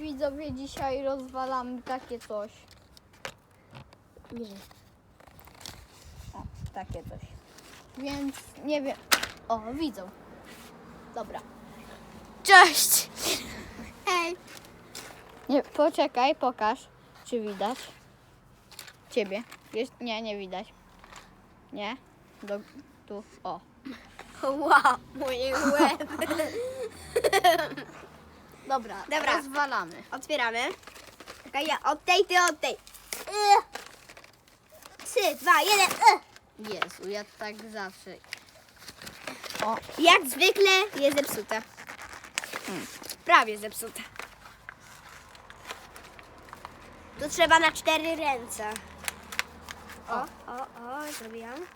widzowie, dzisiaj rozwalamy takie coś. Niżej. O, takie coś. Więc nie wiem. O, widzą. Dobra. Cześć! Hej! Nie, poczekaj, pokaż, czy widać. Ciebie. Jest, nie, nie widać. Nie? Do, tu, o. Wow, moje łeb. Dobra, Dobra. rozwalamy. Otwieramy. Czekaj, ja od tej, ty od tej. Y. Trzy, dwa, jeden. y. Jezu, ja tak zawsze. O, Jak zwykle jest zepsute. Hmm. Prawie zepsute. Tu trzeba na cztery ręce. O, o, o, zrobiłam.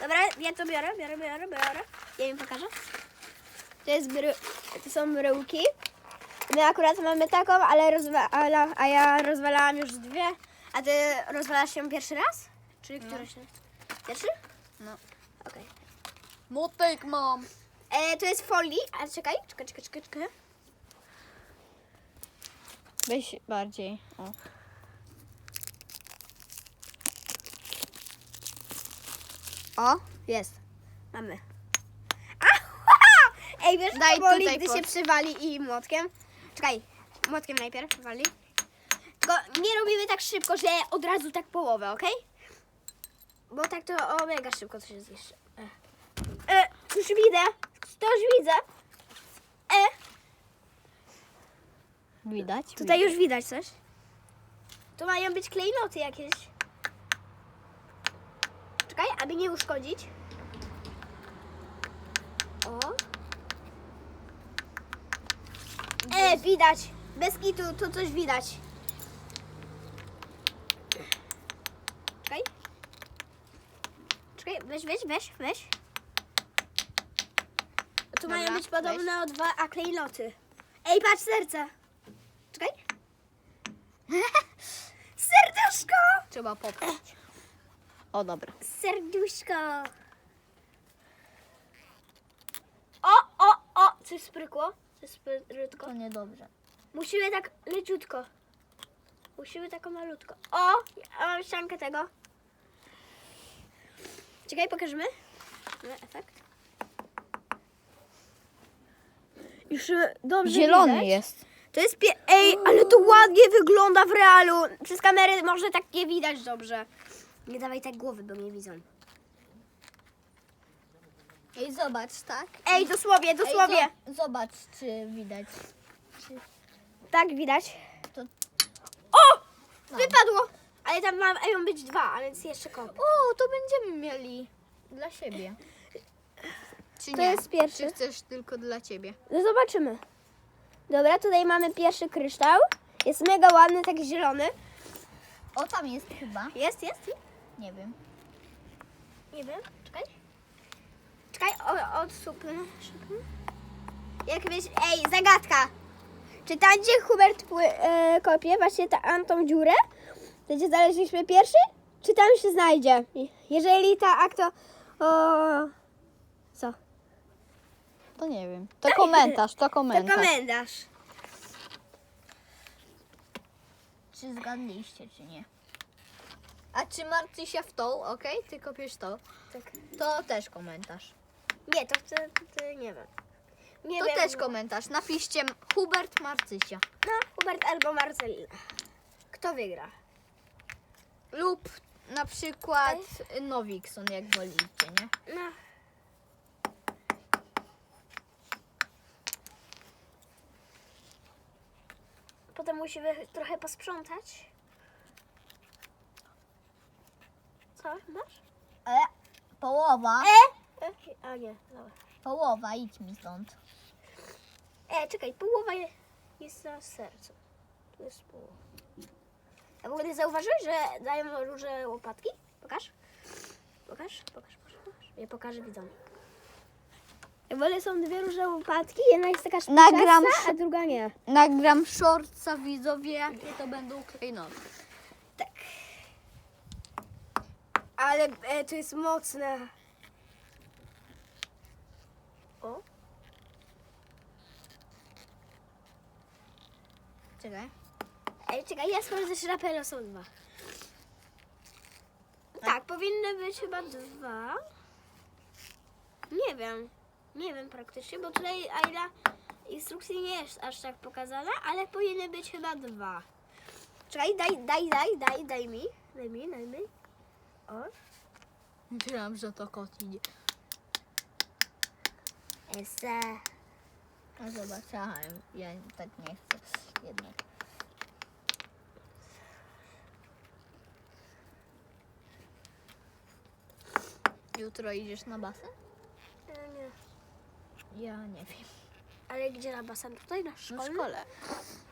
Dobra, ja to biorę, biorę, biorę, biorę. Ja im pokażę. To, jest bry... to są bryłki. My akurat mamy taką, ale, rozwa... a ja rozwalałam już dwie. A ty rozwalasz ją pierwszy raz? Czy któryś raz? Pierwszy? No. Okej. motek mam. E, to jest folii. A czekaj, czekaj, czekaj, czekaj, czekaj. Weź bardziej. O. O, jest. Mamy. Ej, wiesz, Daj Daj boli, tutaj gdy pod- się przywali i młotkiem. Czekaj, młotkiem najpierw wali. Tylko nie robimy tak szybko, że od razu tak połowę, ok? Bo tak to o, mega szybko to się zniszczy. E. E, już widzę, to już widzę. E, Widać? tutaj już widać coś. Tu mają być klejnoty jakieś. Czekaj, aby nie uszkodzić. O. E, widać. Bez kitu, to coś widać. Czekaj. Czekaj, weź, weź, weź, weź. Tu Dobra, mają być podobne o dwa, a klejnoty. Ej, patrz serce. Czekaj. Serduszko! Trzeba popchnąć. O, dobra. Serduszko. O, o, o! Coś sprykło. Coś sprykło. To niedobrze. Musimy tak leciutko. Musimy taką malutko. O! Ja mam ściankę tego. Czekaj, pokażemy. Mamy efekt. Już e, dobrze Zielony widać. jest. To jest pie... Ej, ale to ładnie wygląda w realu. Przez kamerę może tak nie widać dobrze. Nie dawaj tak głowy, bo mnie widzą. Ej, zobacz, tak? Ej, dosłownie, dosłownie. Ej, zo- zobacz, czy widać. Tak, widać. To- O! No. Wypadło! Ale tam ma- mają być dwa, więc jeszcze kop. O, to będziemy mieli dla siebie. Czy To nie? jest pierwszy. Czy chcesz tylko dla ciebie? No zobaczymy. Dobra, tutaj mamy pierwszy kryształ. Jest mega ładny, taki zielony. O, tam jest chyba. Jest, jest? Nie wiem. Nie wiem, czekaj. Odsupnę. szybko. Jak wiesz, ej, zagadka. Czy tam, gdzie Hubert pły, e, kopie, właśnie ta, tam tą dziurę, to gdzie znaleźliśmy pierwszy, czy tam się znajdzie? Jeżeli tak, to... O, co? To nie wiem. To komentarz, to To komentarz. komentarz. Czy zgadliście, czy nie? A czy Marcysia w tą, okej? Ty kopiesz tą. Tak. To też komentarz. Nie, to, to nie wiem. Nie To wiem. też komentarz. Napiszcie Hubert Marcysia. No, Hubert albo Marcelina. Kto wygra? Lub na przykład Nowikson, jak wolicie, nie? No. Potem musimy trochę posprzątać. Co? Masz? E, połowa. E? A nie, dobra. Połowa, idź mi stąd. E, czekaj, połowa je- jest na sercu. Tu jest połowa. A w ogóle zauważyłeś, że dają różne łopatki? Pokaż. Pokaż, pokaż, pokaż. pokaż. Ja pokażę widzom. W ogóle są dwie różne łopatki. Jedna jest taka Nagram szpiczasta, a druga nie. Nagram shortsa widzowie, jakie to będą klejnoty. Tak. Ale e, to jest mocne. O. Czekaj. Ej, czekaj, ja sprawdzę, czy na pewno są dwa. Tak, powinny być chyba dwa. Nie wiem. Nie wiem praktycznie, bo tutaj a ile instrukcji nie jest aż tak pokazane, ale powinny być chyba dwa. Czekaj, daj, daj, daj, daj, daj mi. Daj mi, daj mi. O. Myślałam, że to kot idzie. Ese. A zobaczyłem. Ja tak nie chcę jednak. Jutro idziesz na basen? E, nie. Ja nie wiem. Ale gdzie na basen? Tutaj na szkole? szkole.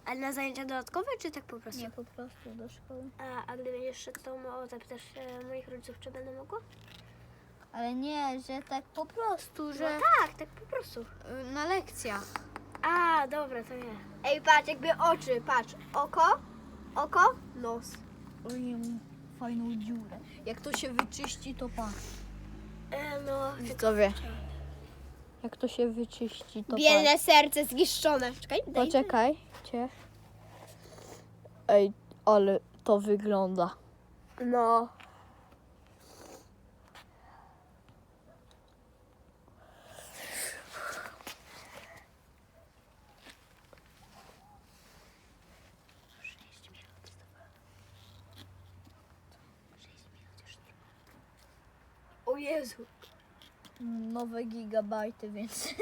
Ale na zajęcia dodatkowe, czy tak po prostu? Nie, po prostu do szkoły. A, a gdy będziesz szedł, to zapytasz e, moich rodziców, czy będę mogła? Ale nie, że tak po prostu, Że że tak, tak po prostu. y, na lekcjach. A, dobra, to nie. Ej, patrz, jakby oczy, patrz. Oko, oko, nos. Oj, fajną dziurę. Jak to się wyczyści, to patrz. E, no, Widzowie. Jak to się wyczyści, to Biedne serce zniszczone. Czekaj, daj. Poczekajcie. Ej, ale to wygląda. No. Jezu. Nowe gigabajty, więc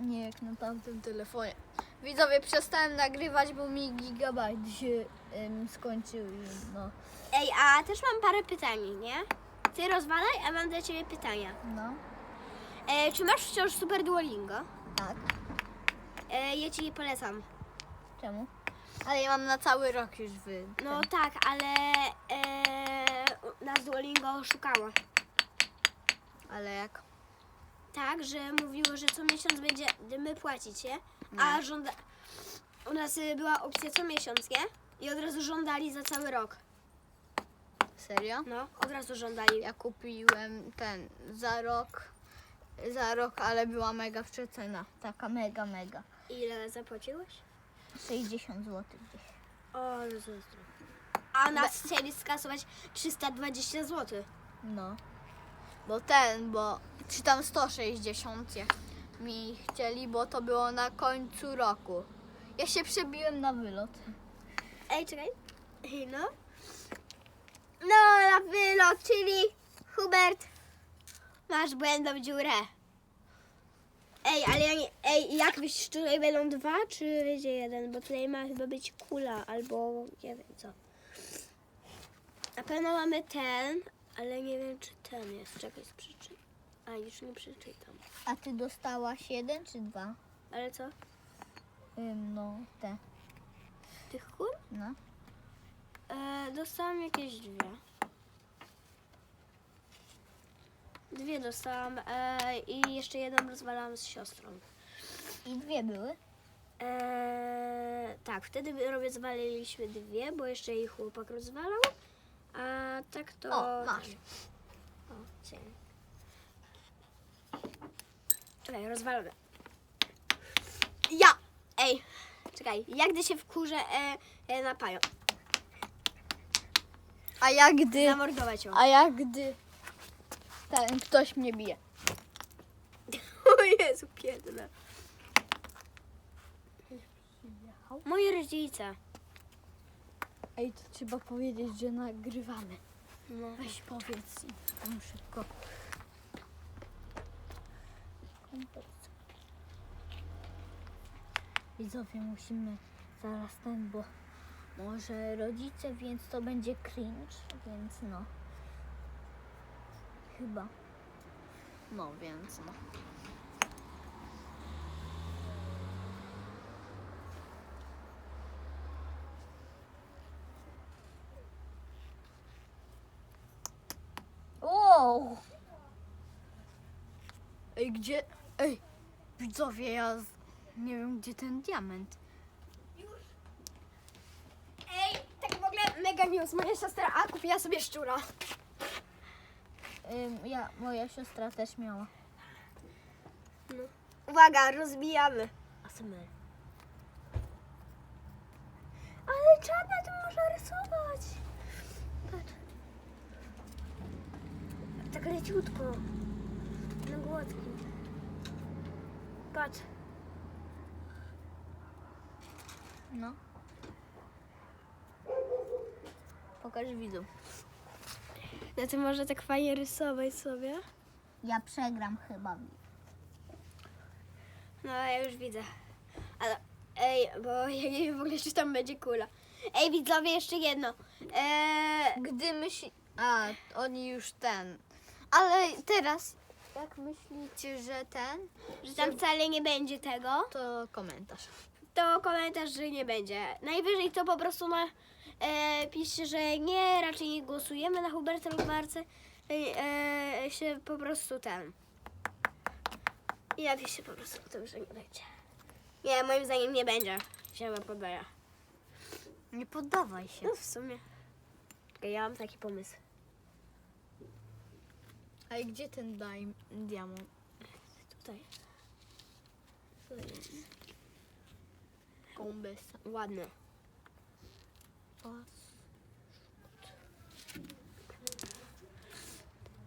nie jak na tamtym telefonie. Widzowie, przestałem nagrywać, bo mi gigabajt się em, skończył i no. Ej, a też mam parę pytań, nie? Ty rozwalaj, a mam dla ciebie pytania. No, E, czy masz wciąż super Duolingo? tak. E, ja ci je polecam. Czemu? Ale ja mam na cały rok już wy. No tak, ale e, nas Duolingo oszukało. Ale jak? Tak, że mówiło, że co miesiąc będziemy płacić, nie? A żąda... u nas y, była opcja co miesiąc, nie? I od razu żądali za cały rok. Serio? No, od razu żądali. Ja kupiłem ten za rok, za rok, ale była mega przecena. Taka mega, mega. Ile zapłaciłeś? 60 zł gdzieś. O, zazdro. A nas chcieli skasować 320 zł. No. Bo ten, bo czy tam 160 jak mi chcieli, bo to było na końcu roku. Ja się przebiłem na wylot. Ej, czekaj. Ej, No. No, na wylot, czyli Hubert, masz błędną dziurę. Ej, ale ja nie, ej, jak myślisz, tutaj będą dwa, czy będzie jeden? Bo tutaj ma chyba być kula, albo nie wiem co. Na pewno mamy ten, ale nie wiem, czy ten jest. Czekaj, przeczytam. A, już nie przeczytam. A ty dostałaś jeden czy dwa? Ale co? Ym, no, te. Tych kul? No. E, dostałam jakieś dwie. Dwie dostałam e, i jeszcze jedną rozwalałam z siostrą. I dwie były. E, tak, wtedy rozwaliliśmy dwie, bo jeszcze jej chłopak rozwalał. A tak to... O, masz. O, dzięki. Czekaj, rozwalone. Ja! Ej, czekaj, jak gdy się wkurzę e, e, na pająk? A jak gdy, Zamordować ją. a jak gdy ten ktoś mnie bije. O Jezu, biedne. Moi rodzice. Ej, to trzeba powiedzieć, że nagrywamy. No. Weź powiedz im tam szybko. Widzowie, musimy zaraz ten, bo może rodzice, więc to będzie cringe, więc no. Chyba. No, więc no. Wow! Ej, gdzie? Ej, widzowie, ja z... nie wiem, gdzie ten diament. Ej, tak w ogóle mega news. Moja siostra A kupiła sobie szczura. Ym, ja, moja siostra też miała. Uwaga, rozbijamy. ASMR. czarna, to można rysować. Patrz. Tak leciutko. Na gładkim. Patrz. No. Pokaż widzom. No to można tak fajnie rysować sobie. Ja przegram chyba. No ja już widzę. Ale ej, bo ja nie wiem w ogóle, czy tam będzie kula. Ej, widzowie, jeszcze jedno. Eee, Gdy myśli... A, oni już ten. Ale teraz, jak myślicie, że ten, że tam wcale nie będzie tego, to komentarz. to komentarz, że nie będzie. Najwyżej to po prostu na, e, piszcie, że nie, raczej nie głosujemy na Huberta lub Marce. E, e, się po prostu ten. I napiszcie po prostu tym, że nie będzie. Nie, moim zdaniem nie będzie. Się podaje. Nie poddawaj się. No w sumie. Czekaj, ja mam taki pomysł. A i gdzie ten daj, diamont? Tutaj. Tutaj jest. Kombesa. Ładny.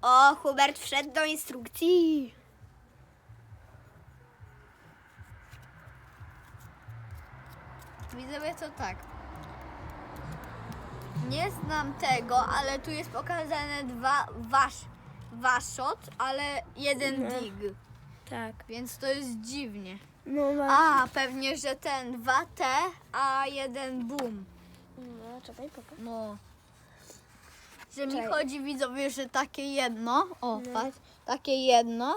O, Hubert wszedł do instrukcji. Widzowie to tak. Nie znam tego, ale tu jest pokazane dwa wasz, waszot, ale jeden No. dig. Tak. Więc to jest dziwnie. No, A, pewnie, że ten dwa T, a jeden boom. no czekaj, pokaż. No. Że mi Czekaj. chodzi widzowie, że takie jedno, o No. patrz, takie jedno,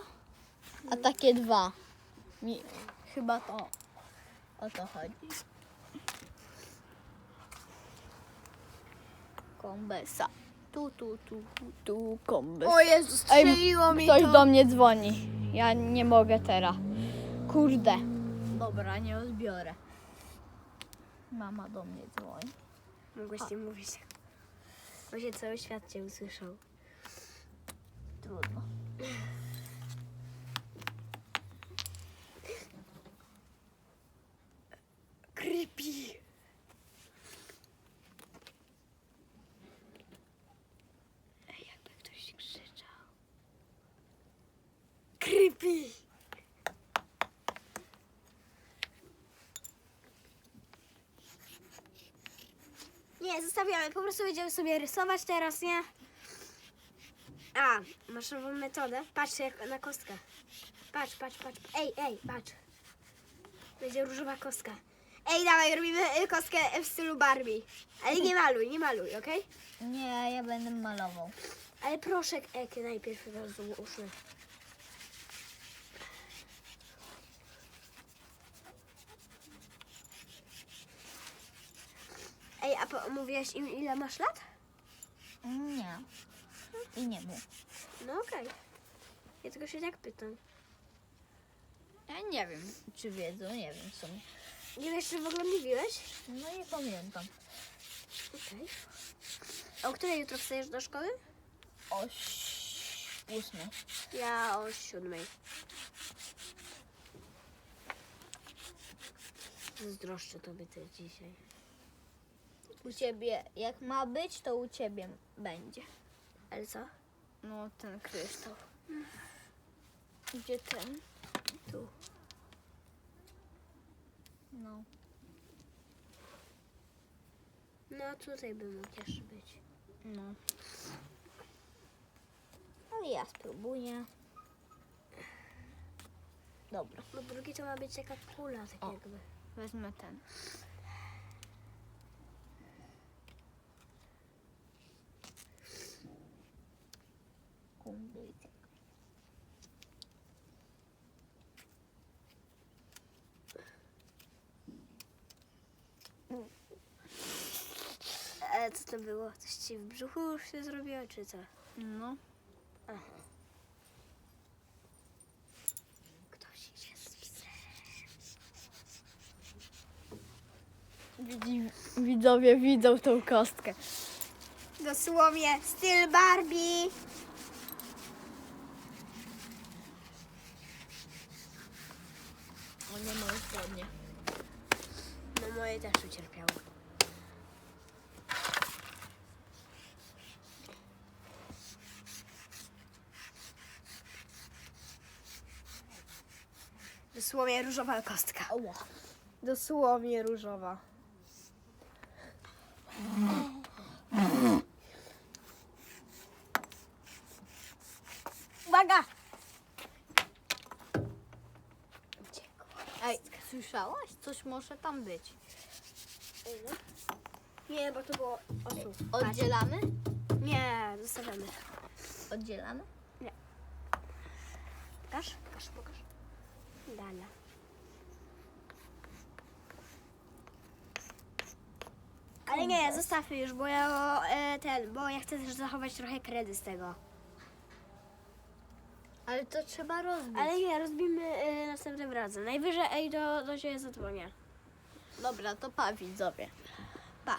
a takie dwa. Mi, chyba to o to chodzi. Kombesa. Tu, tu, tu, tu, kombesa. O Jezu, strzeliło mi Ktoś to. do mnie dzwoni. Ja nie mogę teraz. Kurde. Dobra, nie odbiorę. Mama do mnie dzwoni. Mogłeś nie mówić. Bo się cały świat cię usłyszał. Trudno. Creepy. Ej, jakby ktoś krzyczał. Creepy. Nie, zostawiamy. Po prostu będziemy sobie rysować teraz, nie? A, masz nową metodę? Patrz jak na kostkę. Patrz, patrz, patrz. Ej, ej, patrz. Będzie różowa kostka. Ej, dawaj, robimy y, kostkę w stylu Barbie. Ale nie maluj, nie maluj, okej? Nie, ja będę malował. Ale proszek Eky najpierw rozłóżmy. Ej, a po, mówiłaś im ile masz lat? Nie. I nie mów. No okej. Ja tylko się tak pytam. Ja nie wiem, czy wiedzą, nie wiem w sumie. Nie wiesz, czy w ogóle mówiłeś? No nie pamiętam. Okej. A o której jutro wstajesz do szkoły? O ś- ósmej. Ja o siódmej. Zazdroszczę tobie też dzisiaj. U ciebie, jak ma być, to u ciebie będzie. Co? No, ten kryształ. Gdzie ten? Tu. No. No tutaj by mógł jeszcze być. No. Ale ja spróbuję. Dobra, Bo drugi to ma być taka kula, tak O. jakby. wezmę ten. Ale co to było? Coś ci w brzuchu już się zrobiło, czy co? No. Aha. Ktoś idzie z psem. Widzi, widzowie widzą tą kostkę. Dosłownie styl Barbie. O nie moje spodnie. No moje też ucierpiały. Dosłownie różowa kostka. Dosłownie różowa. Uwaga! Ej, słyszałaś? Coś może tam być. Nie, bo to było osób. Oddzielamy? Nie, zostawiamy. Oddzielamy? Pokaż, pokaż, pokaż. Dala. Ale nie, zostawmy już, bo ja e, ten, bo ja chcę też zachować trochę kredy z tego. Ale to trzeba rozbić. Ale nie, rozbijmy e, następnym razem. Najwyżej ej do, do ciebie zadzwonię. Dobra, to pa widzowie. Pa.